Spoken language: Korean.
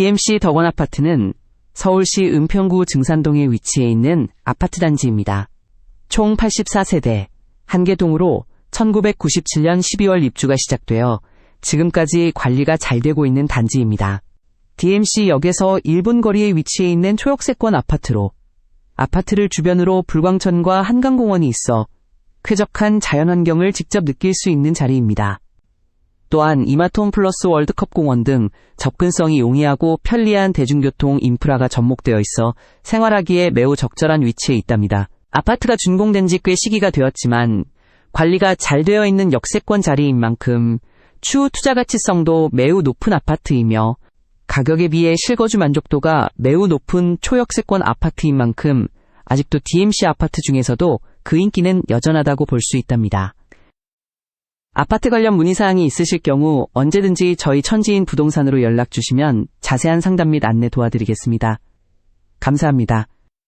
DMC 덕원 아파트는 서울시 은평구 증산동에 위치해 있는 아파트 단지입니다. 총 84세대, 한 개 동으로 1997년 12월 입주가 시작되어 지금까지 관리가 잘 되고 있는 단지입니다. DMC 역에서 1분 거리에 위치해 있는 초역세권 아파트로 아파트를 주변으로 불광천과 한강공원이 있어 쾌적한 자연환경을 직접 느낄 수 있는 자리입니다. 또한 이마톤 플러스 월드컵 공원 등 접근성이 용이하고 편리한 대중교통 인프라가 접목되어 있어 생활하기에 매우 적절한 위치에 있답니다. 아파트가 준공된 지 꽤 시기가 되었지만 관리가 잘 되어 있는 역세권 자리인 만큼 추후 투자 가치성도 매우 높은 아파트이며 가격에 비해 실거주 만족도가 매우 높은 초역세권 아파트인 만큼 아직도 DMC 아파트 중에서도 그 인기는 여전하다고 볼 수 있답니다. 아파트 관련 문의사항이 있으실 경우 언제든지 저희 천지인 부동산으로 연락 주시면 자세한 상담 및 안내 도와드리겠습니다. 감사합니다.